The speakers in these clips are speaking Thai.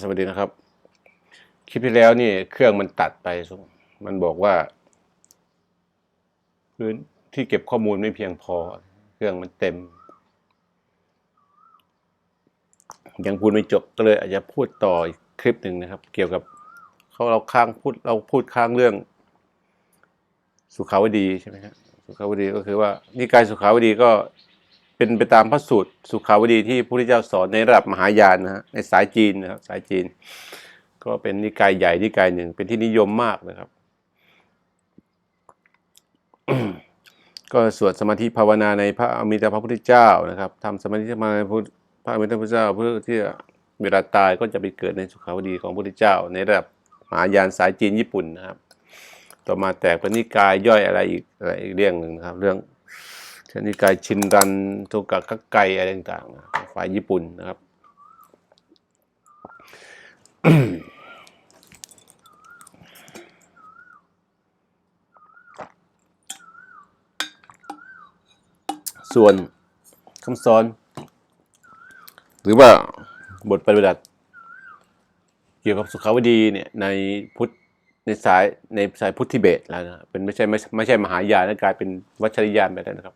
สวัสดีนะครับ คลิปที่แล้วนี่เครื่องมันตัดไปมันบอกว่าพื้นที่เก็บข้อมูลไม่เพียงพอ เครื่องมันเต็ม ยังพูดไม่จบก็เลย อาจจะพูดต่ออีกคลิปหนึ่งนะครับ เกี่ยวกับเขาเราค้างพูดเราพูดค้างเรื่อง สุขาวดีใช่ไหมครับสุขาวดีก็คือว่านิกายสุขาวดีก็ เป็นไปตามพระสูตรสุขาวดีที่พระพุทธเจ้าสอนในระดับมหายานนะฮะในสายจีนนะครับสายจีน ก็เป็นนิกายใหญ่นิกายหนึ่ง เป็นที่นิยมมากนะครับ ก็สวดสมาธิภาวนาในพระอมิตรพระพุทธเจ้านะครับทำสมาธิภาวนาในพระอมิตรพระพุทธเจ้า เพื่อที่เวลาตายก็จะไปเกิดในสุขาวดีของพระพุทธเจ้า ในระดับมหายานสายจีนญี่ปุ่นนะครับ ต่อมาแตกเป็นนิกายย่อยอะไรอีกอะไรอีกเรื่องหนึ่งนะครับ เรื่อง ชนนิกายชินรันโทกะกักไกอะไรต่างๆฝ่ายญี่ปุ่นนะครับส่วนคำสอน หรือว่าบทปฏิบัติ เกี่ยวกับสุขาวดีเนี่ยในพุทธ ในสายในสายพุทธิเบตแล้วนะเป็นไม่ใช่ไม่ไม่ใช่มหายานกลายเป็นวัชริยานไปแล้วนะครับ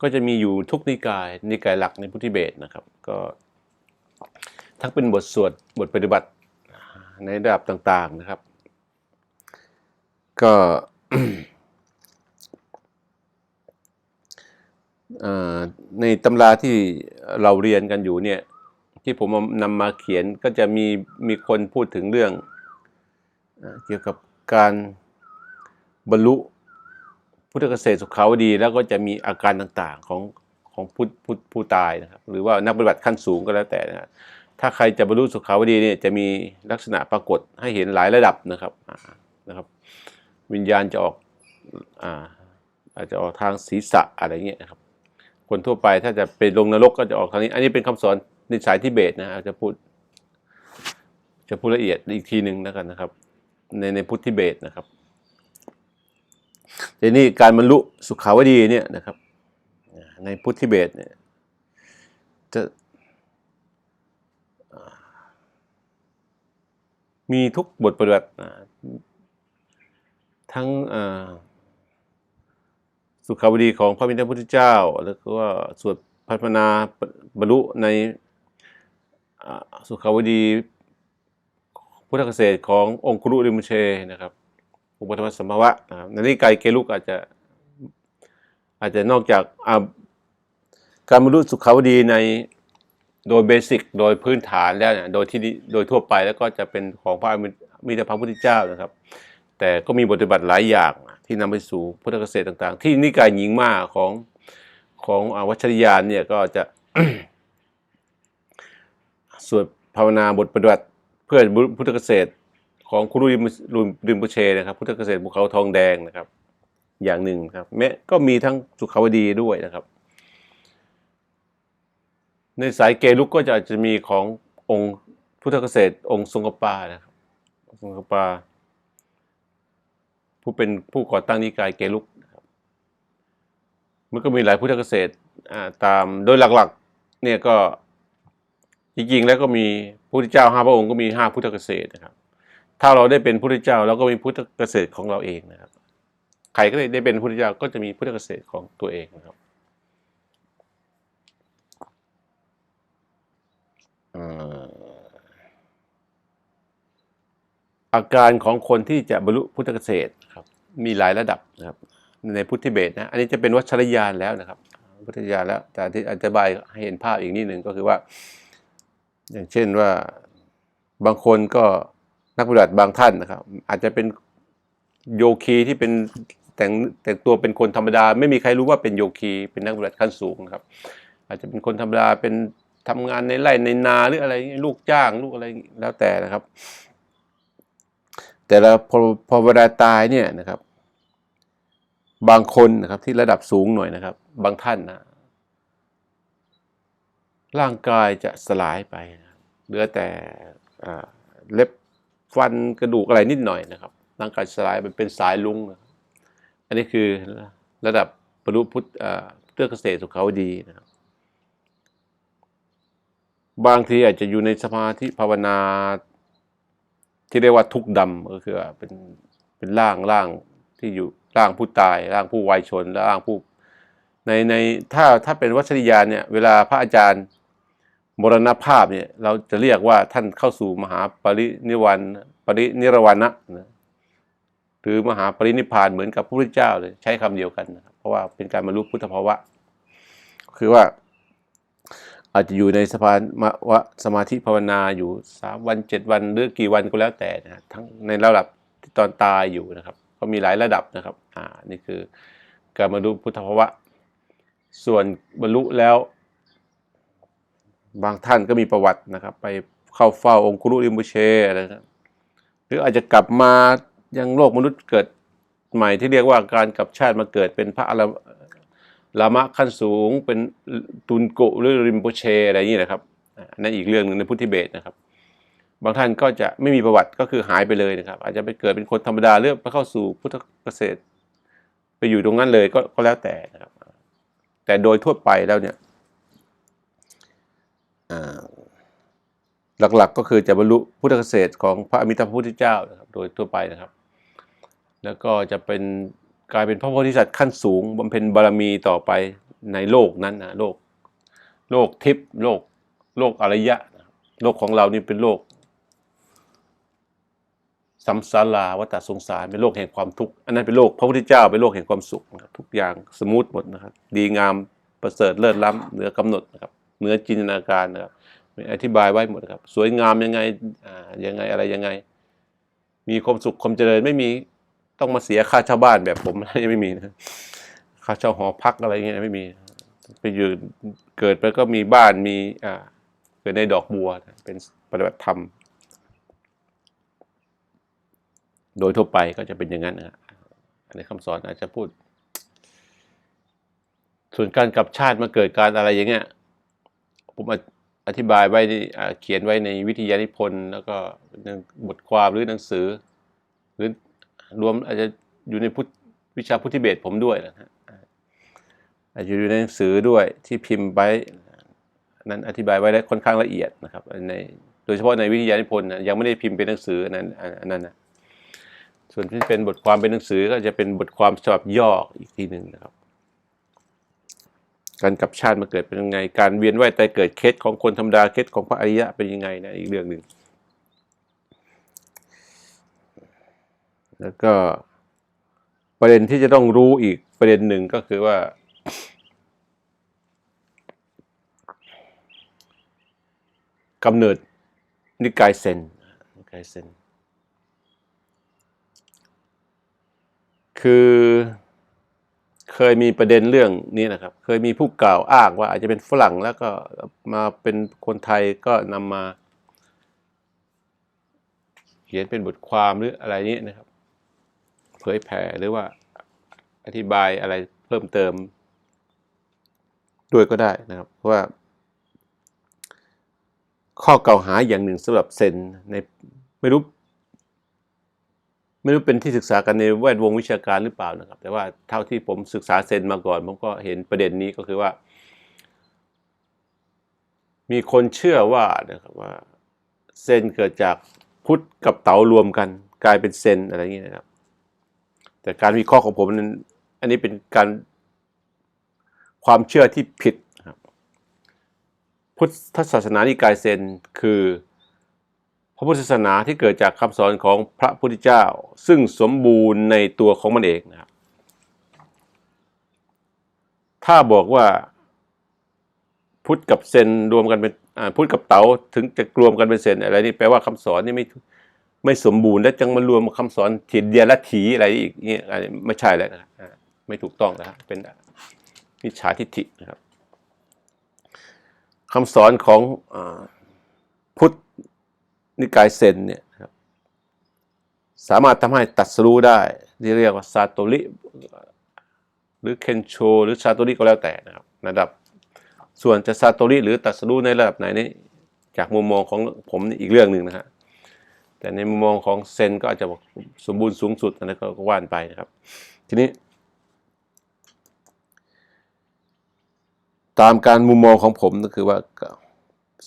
ก็จะมีอยู่ทุกนิกายนิกายหลักในพุทธิเบตนะครับ ก็ทั้งเป็นบทสวดบทปฏิบัติในระดับต่างๆนะครับ ก็ในตำราที่เราเรียนกันอยู่เนี่ย ที่ผมนำมาเขียนก็จะมีมีคนพูดถึงเรื่อง เกี่ยวกับการบรรลุพุทธเกษตรสุขาวดี แล้วก็จะมีอาการต่างๆของของผู้ผู้ผู้ตายนะครับ หรือว่านักปฏิบัติขั้นสูงก็แล้วแต่นะถ้าใครจะบรรลุสุขาวดีเนี่ยจะมีลักษณะปรากฏให้เห็นหลายระดับนะครับนะครับ วิญญาณจะออกอ่าอาจจะออกทางศีรษะอะไรเงี้ยครับ คนทั่วไปถ้าจะไปลงนรกก็จะออกทางนี้ อันนี้เป็นคำสอนในสายทิเบตนะอาจจะพูด จะพูดละเอียดอีกทีหนึ่งแล้วกันนะครับ ในในพุทธิเบตนะครับทีนี้การบรรลุสุขาวดีเนี่ยนะครับ ในพุทธิเบตเนี่ยจะมีทุกบทปฏิบัติทั้งสุขาวดีของพระมิตรพุทธเจ้า แล้วก็ว่าสวดพัฒนาบรรลุในสุขาวดี พุทธเกษตรขององคุรุริมเชนะครับอุปธรรมสัมภวะนะครับในนี้ไกลเกลุกอาจจะอาจจะนอกจากการบรรลุสุขาวดีในโดยเบสิกโดยพื้นฐานแล้วเนี่ยโดยที่โดยทั่วไปแล้วก็จะเป็นของพระมิตรพระพุทธเจ้านะครับ แต่ก็มีบทปฏิบัติหลายอย่างที่นำไปสู่พุทธเกษตรต่าง ๆ ที่นิกายหญิงมาของของอวัชรยานเนี่ยก็จะสวดภาวนาบทปฏิบัติ เพื่อพุทธเกษตรของคุรุริมรุมริมปุเชนะครับ พุทธเกษตรภูเขาทองแดงนะครับ อย่างหนึ่งครับแม้ก็มีทั้งสุขาวดีด้วยนะครับ ในสายเกลุกก็จะจะมีขององค์พุทธเกษตรองค์ทรงกปานะครับทรงกปาผู้เป็นผู้ก่อตั้งนิกายเกลุกนะครับมันก็มีหลายพุทธเกษตรตามโดยหลักๆเนี่ยก็จริงๆแล้วก็มีพุทธเจ้าห้าพระองค์ก็มีห้าพุทธเกษตรนะครับ ถ้าเราได้เป็นพุทธเจ้าเราก็มีพุทธเกษตรของเราเองนะครับ ใครก็ได้เป็นพุทธเจ้าก็จะมีพุทธเกษตรของตัวเองนะครับอาการของคนที่จะบรรลุพุทธเกษตรครับ มีหลายระดับนะครับ ในพุทธิเบตนะอันนี้จะเป็นวัชรยานแล้วนะครับวัชรยานแล้วแต่ที่อธิบายให้เห็นภาพอีกนิดหนึ่งก็คือว่า อย่างเช่นว่าบางคนก็นักปฏิบัติบางท่านนะครับ อาจจะเป็นโยคีที่เป็นแต่งแต่งตัวเป็นคนธรรมดา ไม่มีใครรู้ว่าเป็นโยคี เป็นนักปฏิบัติขั้นสูงครับ อาจจะเป็นคนธรรมดาเป็นทำงานในไร่ในนาหรืออะไรลูกจ้างลูกอะไรแล้วแต่นะครับ แต่ละพอพอเวลาตายเนี่ยนะครับ บางคนนะครับที่ระดับสูงหน่อยนะครับ บางท่านนะร่างกายจะสลายไปนะ เหลือแต่เล็บฟันกระดูกอะไรนิดหน่อยนะครับร่างกายสลายมันเป็นสายลุงนะอันนี้คือระดับบรรลุพุทธเพื่อเกษตรสุขาวดีนะครับบางทีอาจจะอยู่ในสมาธิภาวนาที่เรียกว่าทุกดำก็คือเป็นเป็นร่างร่างที่อยู่ร่างผู้ตาย ร่างผู้วายชนร่างผู้ในในถ้าถ้าเป็นวัชริยานเนี่ย เวลาพระอาจารย์ มรณภาพเนี่ยเราจะเรียกว่าท่านเข้าสู่มหาปรินิวันปรินิรวานะนะหรือมหาปรินิพานเหมือนกับพระพุทธเจ้าเลยใช้คำเดียวกันนะครับเพราะว่าเป็นการบรรลุพุทธภาวะ คือว่า อาจจะอยู่ในสภาวะสมาธิภาวนาอยู่สามวันเจ็ดวันหรือกี่วันก็แล้วแต่นะทั้งในระดับที่ตอนตายอยู่นะครับ ก็มีหลายระดับนะครับอ่านี่คือการบรรลุพุทธภาวะ ส่วนบรรลุแล้ว บางท่านก็มีประวัตินะครับ ไปเข้าเฝ้าองคุรุริมบุเชอะไรนะหรืออาจจะกลับมายังโลกมนุษย์เกิดใหม่ที่เรียกว่าการกลับชาติมาเกิดเป็นพระอรลามะขั้นสูงเป็นตุนโกหรือริมโปเชอะไรอย่างนี้นะครับอันนั่นอีกเรื่องหนึ่งในพุทธิเบศนะครับ บางท่านก็จะไม่มีประวัติก็คือหายไปเลยนะครับ อาจจะไปเกิดเป็นคนธรรมดาเลือกไปเข้าสู่พุทธเกษตร ไปอยู่ตรงนั้นเลยก็ก็แล้วแต่นะครับ แต่โดยทั่วไปแล้วเนี่ย หลักๆก็คือจะบรรลุพุทธเกษตรของพระอมิตรพุทธเจ้านะครับโดยทั่วไปนะครับ แล้วก็จะเป็นกลายเป็นพระโพธิสัตว์ขั้นสูงบำเพ็ญบารมีต่อไปในโลกนั้นนะโลกโลกทิพย์โลกโลกอริยะนะโลกของเรานี่เป็นโลกสัมสาราวัฏสงสารเป็นโลกแห่งความทุกข์อันนั้นเป็นโลกพระพุทธเจ้าเป็นโลกแห่งความสุขนะครับทุกอย่างสมูทหมดนะครับ ดีงามประเสริฐเลิศล้ำเหนือกำหนดนะครับ เหนือจินตนาการนะครับอธิบายไว้หมดครับ สวยงามยังไงอ่ายังไงอะไรยังไง มีความสุขความเจริญไม่มีต้องมาเสียค่าเช่าบ้านแบบผมยังไม่มีนะค่าเช่าหอพักอะไรเงี้ยไม่มี ไปอยู่เกิดไปก็มีบ้านมีอ่าเกิดในดอกบัวเป็นปฏิบัติธรรม โดยทั่วไปก็จะเป็นอย่างนั้นนะอันนี้คำสอนอาจจะพูด ส่วนการกลับชาติมาเกิดการอะไรอย่างเงี้ย ผมอธิบายไว้เขียนไว้ในวิทยานิพนธ์ แล้วก็บทความหรือหนังสือ หรือรวมอาจจะอยู่ในพุทธวิชาพุทธิเบศผมด้วยนะฮะอาจจะอยู่ในหนังสือด้วยที่พิมพ์ไว้นั้นอธิบายไว้ได้ค่อนข้างละเอียดนะครับในโดยเฉพาะในวิทยานิพนธ์ยังไม่ได้พิมพ์เป็นหนังสืออันนั้นอันนั้นนะส่วนที่เป็นบทความเป็นหนังสือก็จะเป็นบทความฉบับย่ออีกทีหนึ่งนะครับ การกลับชาติมาเกิดเป็นยังไง การเวียนว่ายตายเกิดเคสของคนธรรมดาเคสของพระอริยะเป็นยังไงนะอีกเรื่องหนึ่งแล้วก็ประเด็นที่จะต้องรู้อีกประเด็นหนึ่งก็คือว่ากำเนิดนิกายเซนนิกายเซนคือ เคยมีประเด็นเรื่องนี้นะครับ เคยมีผู้กล่าวอ้างว่าอาจจะเป็นฝรั่งแล้วก็มาเป็นคนไทยก็นำมา เขียนเป็นบทความหรืออะไรนี้นะครับ เผยแผ่หรือว่าอธิบายอะไรเพิ่มเติม ด้วยก็ได้นะครับ เพราะว่า ข้อกล่าวหาอย่างหนึ่งสำหรับเซนในไม่รู้ ไม่รู้เป็นที่ศึกษากันในแวดวงวิชาการหรือเปล่านะครับ แต่ว่าเท่าที่ผมศึกษาเซนมาก่อน ผมก็เห็นประเด็นนี้ก็คือว่า มีคนเชื่อว่านะครับว่า เซนเกิดจากพุทธกับเต๋ารวมกัน กลายเป็นเซนอะไรอย่างเงี้ยนะครับ แต่การวิเคราะห์ของผมนั้นอันนี้เป็นการความเชื่อที่ผิดครับพุทธศาสนานิกายเซนคือ พระพุทธศาสนาที่เกิดจากคำสอนของพระพุทธเจ้า ซึ่งสมบูรณ์ในตัวของมันเองนะครับถ้าบอกว่าพุทธกับเซนรวมกันเป็นพุทธกับเต๋าถึงจะรวมกันเป็นเซนอะไรนี่แปลว่าคำสอนนี่ไม่ไม่สมบูรณ์ และจังมารวมคำสอนถิดเดียละถีอะไรอีกนี่ไม่ใช่แล้วนะไม่ถูกต้องนะเป็นมิจฉาทิฏฐินะครับคำสอนของพุทธ นิกายเซนเนี่ยครับสามารถทำให้ตัดสู้ได้ ที่เรียกว่าซาโตริหรือเคนโชหรือซาโตริก็แล้วแต่นะครับระดับส่วนจะซาโตริหรือตัดสู้ในระดับไหนนี่จากมุมมองของผมนี่อีกเรื่องหนึ่งนะฮะแต่ในมุมมองของเซนก็อาจจะบอกสมบูรณ์สูงสุดอันนั้นก็ว่านไปนะครับ ทีนี้ ตามการมุมมองของผมก็คือว่า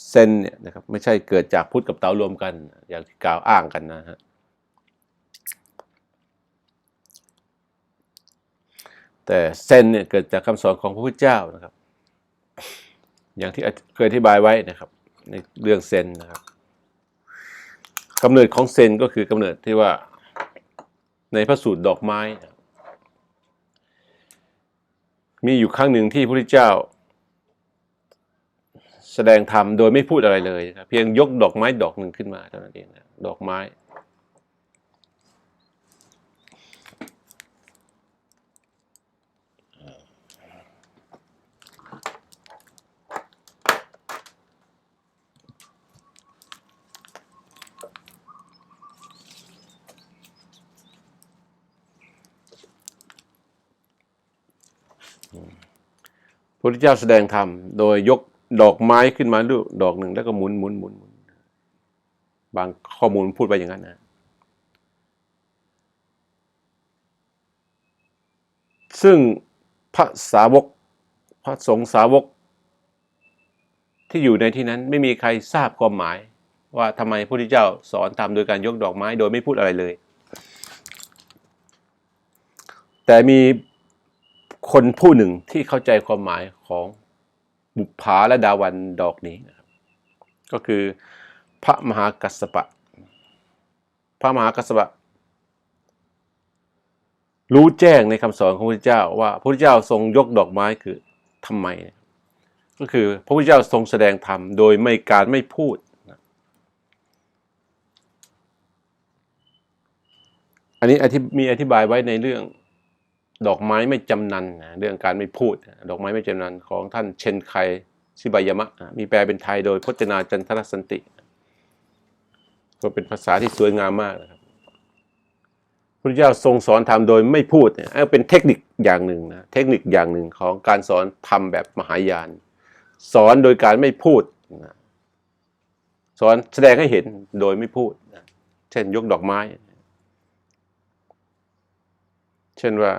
เซนเนี่ยนะครับไม่ใช่เกิดจากพุทธกับเตารวมกัน อย่างที่กล่าวอ้างกันนะฮะแต่เซนเนี่ยเกิดจากคำสอนของพระพุทธเจ้านะครับ อย่างที่เคยอธิบายไว้นะครับ ในเรื่องเซนนะครับกำเนิดของเซนก็คือกำเนิดที่ว่าในพระสูตรดอกไม้ มีอยู่ครั้งหนึ่งที่พระพุทธเจ้า ดงธรรมโดยไม่พูดอะไรเลยนะครับเพียงยกดอกไม้ดอกหนึ่งขึ้นมาเท่านั้นเองนะดอกไม้ พระพุทธเจ้าแสดงธรรมโดยยก ดอกไม้ขึ้นมาลูกดอกหนึ่งแล้วก็หมุนหมุนหมุนหมุนบางข้อมูลพูดไปอย่างนั้นนะซึ่งพระสาวก พระสงฆ์สาวก ที่อยู่ในที่นั้นไม่มีใครทราบความหมาย ว่าทำไมพระพุทธเจ้าสอนทำโดยการยกดอกไม้โดยไม่พูดอะไรเลย แต่มีคนผู้หนึ่งที่เข้าใจความหมายของ บุปผาและดาวันดอกนี้นะครับก็คือพระมหากัสสปะ พระมหากัสสปะ รู้แจ้งในคำสอนของพระพุทธเจ้า ว่าพระพุทธเจ้าทรงยกดอกไม้คือทำไม ก็คือพระพุทธเจ้าทรงแสดงธรรมโดยไม่การไม่พูด อันนี้อธิมีอธิบายไว้ในเรื่อง ดอกไม้ไม่จำนันนะเรื่องการไม่พูด ดอกไม้ไม่จำนันของท่านเชนไคชิบายามะนะมีแปลเป็นไทยโดยพจนาจันทรสันติ ก็เป็นภาษาที่สวยงามมากนะครับพระเจ้าทรงสอนธรรมโดยไม่พูดเนี่ยเป็นเทคนิคอย่างหนึ่งนะเทคนิคอย่างหนึ่งของการสอนธรรมแบบมหายาน สอนโดยการไม่พูดนะสอนแสดงให้เห็นโดยไม่พูดนะเช่นยกดอกไม้ เช่นว่า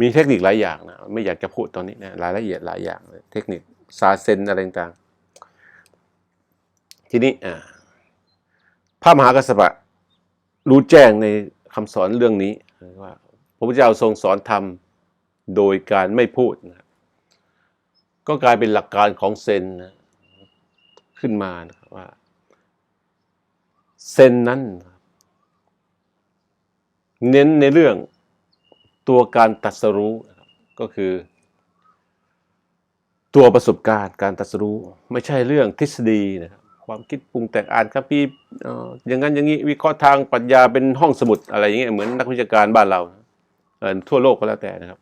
มีเทคนิคหลายอย่างนะไม่อยากจะพูดตอนนี้นะรายละเอียดหลายอย่าง เทคนิคซาเซนอะไรต่างทีนี้พระมหากัสสปะรู้แจ้งในคำสอนเรื่องนี้ว่าพระพุทธเจ้าทรงสอนธรรมโดยการไม่พูดนะก็กลายเป็นหลักการของเซนนะขึ้นมานะว่า เซนนั้น เน้นในเรื่อง ตัวการตัดสรู้ก็คือ ตัวประสบการณ์การตัดสรู้ ไม่ใช่เรื่องทฤษฎีนะครับความคิดปรุงแต่งอ่านคัมภีร์เอ่อย่างนั้นอย่างนี้วิเคราะห์ทางปรัชญาเป็นห้องสมุดอะไรอย่างเงี้ยเหมือนนักวิชาการบ้านเราเทั่วโลกก็แล้วแต่นะครับ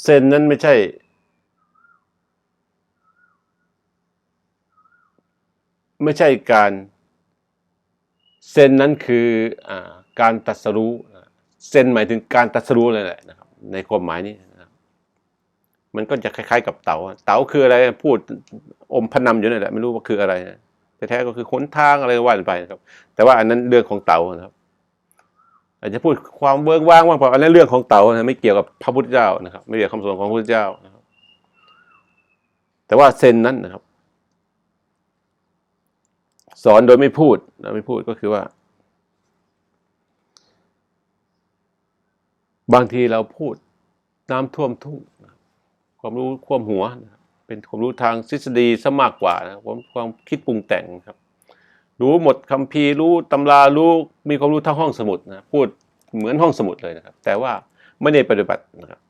เซนนั้นไม่ใช่ ไม่ใช่การ เซนนั้นคืออการตัดสรู้เซนหมายถึงการตัดสรู้เลยแหละนะครับ ในความหมายนี้มันก็จะคล้าย ๆ กับเต๋าเต๋าคืออะไรพูดอมพนำอยู่นั่นแหละไม่รู้ว่าคืออะไรนะแต่แท้ก็คือขนทางอะไรว่าไปนะครับ แต่ว่าอันนั้นเรื่องของเต๋านะครับอาจจะพูดความเบิกว่างว่างเปล่าอันนั้นเรื่องของเต๋านะไม่เกี่ยวกับพระพุทธเจ้านะครับ ไม่เกี่ยวกับคำสอนของพระพุทธเจ้านะครับ แต่ว่าเซนนั้นนะครับ สอนโดยไม่พูดนะไม่พูดก็คือว่า บางทีเราพูดน้ำท่วมทุ่งความรู้ควมหัวนะครับเป็นความรู้ทางทฤษฎีซะมากกว่านะความความคิดปรุงแต่งครับ รู้หมดคัมภีรู้ตำรารู้มีความรู้ทั้งห้องสมุดนะพูดเหมือนห้องสมุดเลยนะครับ แต่ว่าไม่ได้ปฏิบัตินะครับ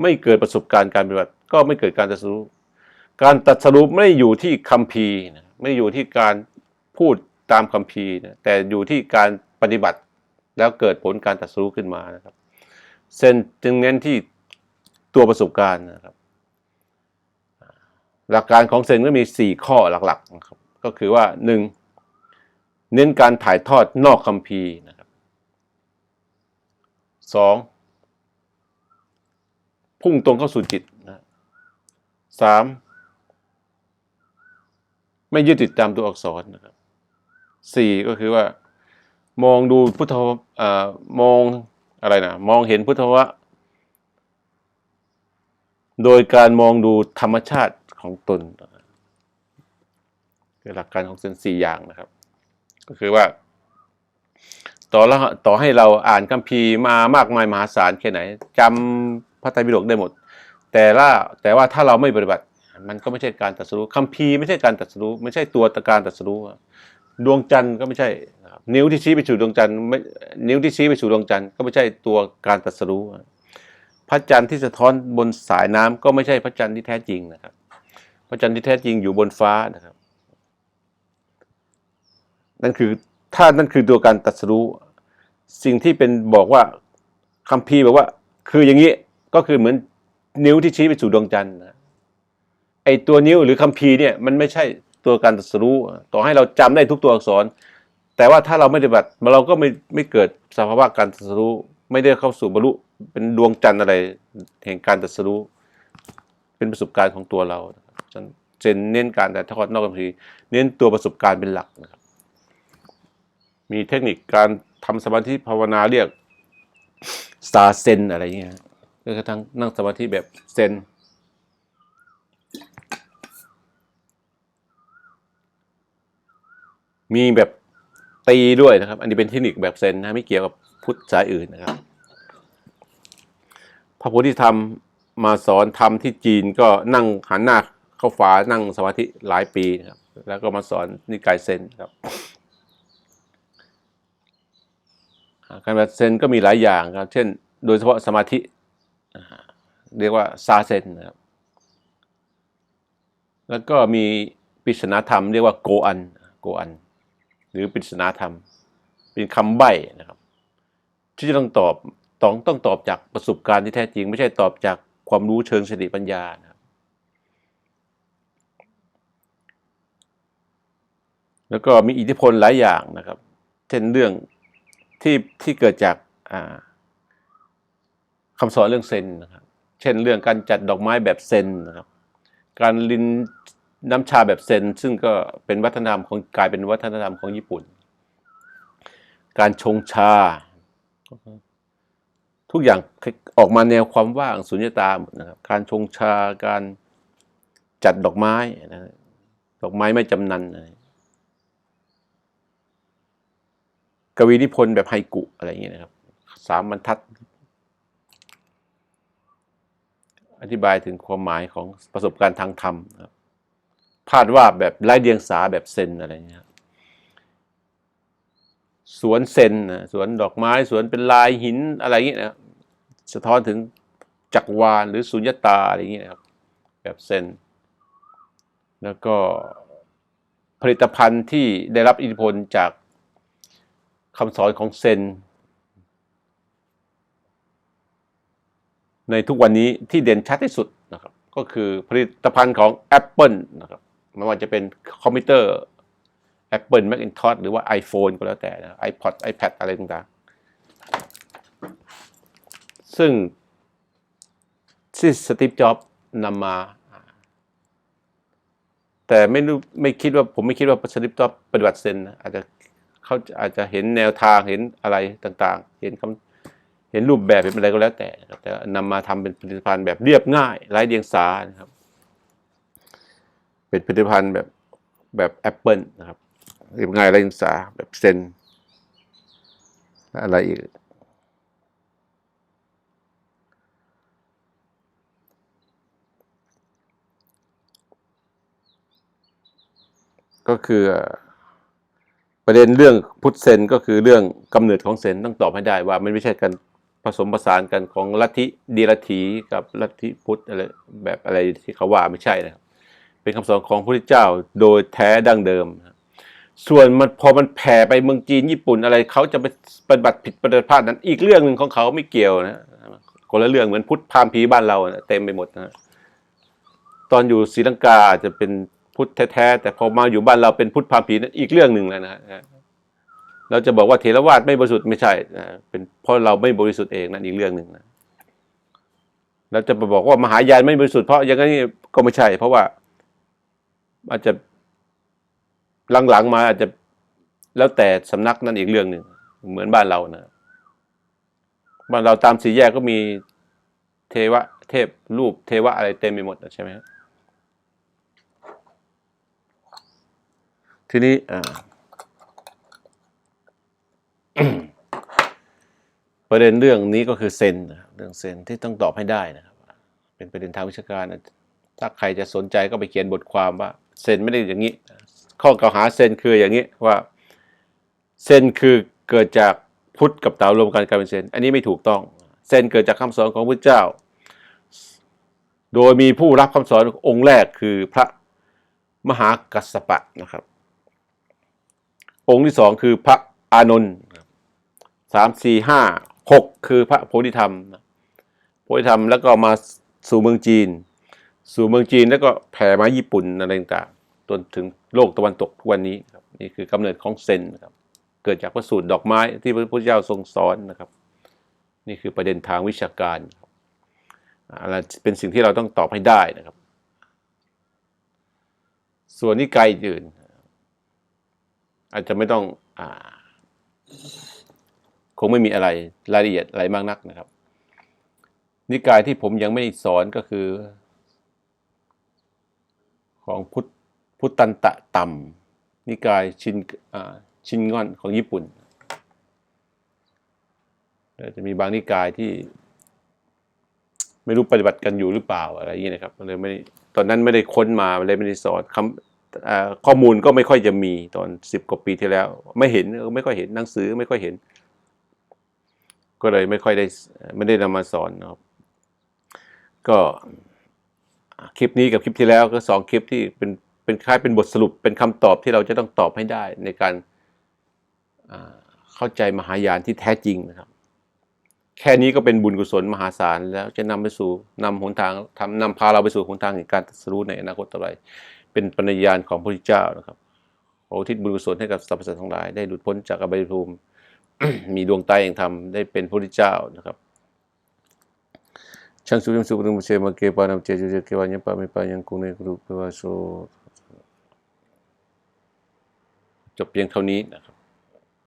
ไม่เกิดประสบการณ์การปฏิบัติ ก็ไม่เกิดการตัดสรู้การตัดสรู้ไม่ได้อยู่ที่คัมภีนะไม่อยู่ที่การ พูดตามคัมภีร์นะแต่อยู่ที่การปฏิบัติแล้วเกิดผลการตัดสู้ขึ้นมานะครับเซนจึงเน้นที่ตัวประสบการณ์นะครับ หลักการของเซนก็มี 4 ข้อหลักๆนะครับก็คือว่า 1. เน้นการถ่ายทอดนอกคัมภีร์นะครับ 2. พุ่งตรงเข้าสู่จิตนะสามไม่ยึดติดตามตัวอักษรนะครับ สี่ก็คือว่า มองดูพุทธอมองอะไรนะมองเห็นพุทธวะ โดยการมองดูธรรมชาติของตนคือหลักการของเซนสี่อย่างนะครับ ก็คือว่า ต่อแล้วต่อให้เราอ่านคัมภีร์มามากมายมหาศาลแค่ไหนจำพระไตรปิฎกได้หมด แต่ละแต่ว่าถ้าเราไม่ปฏิบัติ มันก็ไม่ใช่การตรัสรู้คัมภีร์ไม่ใช่การตรัสรู้ไม่ใช่ตัวการตรัสรู้ ดวงจันทร์ก็ไม่ใช่นะครับนิ้วที่ชี้ไปสู่ดวงจันทร์ไม่นิ้วที่ชี้ไปสู่ดวงจันทร์ก็ไม่ใช่ตัวการตรัสรู้พระจันทร์ที่สะท้อนบนสายน้ำก็ไม่ใช่พระจันทร์ที่แท้จริงนะครับ พระจันทร์ที่แท้จริงอยู่บนฟ้านะครับ นั่นคือถ้านั่นคือตัวการตรัสรู้ สิ่งที่เป็นบอกว่าคัมภีบอกว่า คืออย่างนี้ก็คือเหมือนนิ้วที่ชี้ไปสู่ดวงจันทร์นะไอตัวนิ้วหรือคัมภีเนี่ยมันไม่ใช่ ตัวการตรัสรู้ ต่อให้เราจำได้ทุกตัวอักษร แต่ว่าถ้าเราไม่ปฏิบัติเราก็ไม่ไม่เกิดสภาวะการตรัสรู้ ไม่ได้เข้าสู่บรรลุเป็นดวงจันทร์อะไรแห่งการตรัสรู้ เป็นประสบการณ์ของตัวเราฉะนั้นเจนเน้นการแต่ทอดนอกคัมภีร์เน้นตัวประสบการณ์เป็นหลักนะครับ มีเทคนิคการทำสมาธิภาวนาเรียกซาเซนอะไรอย่างเงี้ยก็คือทั้งนั่งสมาธิแบบเซน มีแบบตีด้วยนะครับ อันนี้เป็นเทคนิคแบบเซนนะไม่เกี่ยวกับพุทธสายอื่นนะครับ พระโพธิธรรมมาสอนธรรมที่จีนก็นั่งหันหน้าเข้าฝานั่งสมาธิหลายปีนะครับ แล้วก็มาสอนนิกายเซนครับการแบบเซนก็มีหลายอย่างครับ เช่น โดยเฉพาะสมาธิเรียกว่าซาเซนนะครับ แล้วก็มีปริศนาธรรมเรียกว่าโกอัน โกอัน หรือปริศนาธรรม เป็นคำใบ้นะครับ ที่จะต้องตอบต้องต้องตอบจากประสบการณ์ที่แท้จริง ไม่ใช่ตอบจากความรู้เชิงสติปัญญานะครับ แล้วก็มีอิทธิพลหลายอย่างนะครับ เช่นเรื่องที่ที่เกิดจากคำสอนเรื่องเซนนะครับ เช่นเรื่องการจัดดอกไม้แบบเซนนะครับ การลิน น้ำชาแบบเซนซึ่งก็เป็นวัฒนธรรมของกลายเป็นวัฒนธรรมของญี่ปุ่น การชงชา ทุกอย่างออกมาแนวความว่างสุญญตาหมดนะครับ การชงชาการจัดดอกไม้นะดอกไม้ไม่จำนันอะไรกวีนิพนธ์แบบไฮกุอะไรอย่างเงี้ยนะครับสามบรรทัด อธิบายถึงความหมายของประสบการณ์ทางธรรมครับ พาดว่าดแบบไร้เดียงสาแบบเซนอะไรเงี้ยสวนเซนนะสวนดอกไม้สวนเป็นลายหินอะไรอย่างเงี้ยนะครับสะท้อนถึงจักรวาลหรือสุญญตาอะไรอย่างเงี้ยครับแบบเซน แล้วก็ผลิตภัณฑ์ที่ได้รับอิทธิพลจากคำสอนของเซน ในทุกวันนี้ที่เด่นชัดที่สุดนะครับ ก็คือผลิตภัณฑ์ของ Apple นะครับ ไม่ว่าจะเป็นคอมพิวเตอร์ Apple Macintosh หรือว่า iPhone ก็แล้วแต่นะ iPod iPad อะไรต่างๆ ซึ่งที่สตีฟจ็อบนำมา แต่ไม่รู้ไม่คิดว่าผมไม่คิดว่าสตีฟจ็อบปฏิบัติเซนนะอาจจะเขาอาจจะเห็นแนวทางเห็นอะไรต่างๆ เห็นคำเห็นรูปแบบเป็นอะไรก็แล้วแต่นะครับแต่นำมาทำเป็นผลิตภัณฑ์แบบเรียบง่ายไร้เดียงสานะครับ เป็นผลิตภัณฑ์แบบแบบแอปเปิลนะครับเรียบง่ายไร้เดียงสาแบบเซนอะไรอีกก็คือประเด็นเรื่องพุทธเซนก็คือเรื่องกำเนิดของเซนต้องตอบให้ได้ว่ามันไม่ใช่การผสมผสานกันของลัทธิดีลัทธิกับลัทธิพุทธอะไรแบบอะไรที่เขาว่าไม่ใช่นะครับ เป็นคำสอนของพระพุทธเจ้าโดยแท้ดั้งเดิม ส่วนมันพอมันแผ่ไปเมืองจีนญี่ปุ่นอะไรเขาจะไปปฏิบัติผิดปฏิบัติพลาดนั้น อีกเรื่องหนึ่งของเขาไม่เกี่ยวนะคนละเรื่องเหมือนพุทธพราหมณ์ผีบ้านเรานะเต็มไปหมดนะตอนอยู่ศรีลังกาอาจจะเป็นพุทธแท้แต่พอมาอยู่บ้านเราเป็นพุทธพราหมณ์ผีนั้นอีกเรื่องหนึ่งแล้วนะเราจะบอกว่าเถรวาทไม่บริสุทธิ์ไม่ใช่นะเป็นเพราะเราไม่บริสุทธิ์เองนั่นอีกเรื่องหนึ่งนะเราจะไปบอกว่ามหายานไม่บริสุทธิ์เพราะอย่างนั้ก็ไม่ใช่ เพราะว่า อาจจะหลังๆมาอาจจะแล้วแต่สำนักนั่นอีกเรื่องหนึ่งเหมือนบ้านเรานะบ้านเราตามสี่แยกก็มีเทวะ เทพรูปเทวะอะไรเต็มไปหมดใช่ไหมครับทีนี้ประเด็นเรื่องนี้ก็คือเซนเรื่องเซนที่ต้องตอบให้ได้นะครับ เป็นประเด็นทางวิชาการ ถ้าใครจะสนใจก็ไปเขียนบทความว่า เซนไม่ได้อย่างนี้ ข้อกล่าวหาเซนคืออย่างนี้ว่า เซนคือเกิดจากพุทธกับเต๋ารวมกันกลายเป็นเซน อันนี้ไม่ถูกต้อง เซนเกิดจากคำสอนของพระเจ้า โดยมีผู้รับคำสอนองค์แรกคือพระมหากัสสปะนะครับ องค์ที่สองคือพระอานนท์สามสี่ห้าหกคือพระโพธิธรรมโพธิธรรมแล้วก็มาสู่เมืองจีน สู่เมืองจีนแล้วก็แผ่มาญี่ปุ่นอะไรต่างๆจนถึงโลกตะวันตกทุกวันนี้ครับนี่คือกำเนิดของเซนนะครับเกิดจากพระสูตรดอกไม้ที่พระพุทธเจ้าทรงสอนนะครับ นี่คือประเด็นทางวิชาการอะไรเป็นสิ่งที่เราต้องตอบให้ได้นะครับ ส่วนนิกายอื่น อาจจะไม่ต้องอคงไม่มีอะไรรายละเอียดอะไรมากนักนะครับ นิกายที่ผมยังไม่สอนก็คือ ของพุทธพุทธันตะต่ำนิกายชินอ่าชินงอนของญี่ปุ่นจะมีบางนิกายที่ ไม่รู้ปฏิบัติกันอยู่หรือเปล่าอะไรอย่างนี้นะครับเลยไม่ตอนนั้นไม่ได้ค้นมาเลยไม่ได้สอนคำข้อมูลก็ไม่ค่อยจะมีตอนสิบกว่าปีที่แล้ว ไม่เห็นไม่ค่อยเห็นหนังสือไม่ค่อยเห็น ก็เลยไม่ค่อยได้ไม่ได้นำมาสอนนะครับ ก็ คลิปนี้กับคลิปที่แล้วก็สองคลิปที่เป็นเป็นคล้ายเป็นบทสรุปเป็นคำตอบที่เราจะต้องตอบให้ได้ในการเข้าใจมหายานที่แท้จริงนะครับ แค่นี้ก็เป็นบุญกุศลมหาศาลแล้วจะนำไปสู่นำหนทางทำนำพาเราไปสู่หนทางแห่งการสรู้ในอนาคตต่อไปเป็นปัญญาณของพระพุทธเจ้านะครับขอทิศบุญกุศลให้กับสรรพสัตว์ทั้งหลายได้หลุดพ้นจากอบายภูมิมีดวงตาแห่งธรรมได้เป็นพระพุทธเจ้านะครับ ชังสุริมสุปรุมเชมาเกปานามเจจุเจเกวายังปามิปายังกุเนกรุปวาโสจบเพียงเท่านี้นะครับ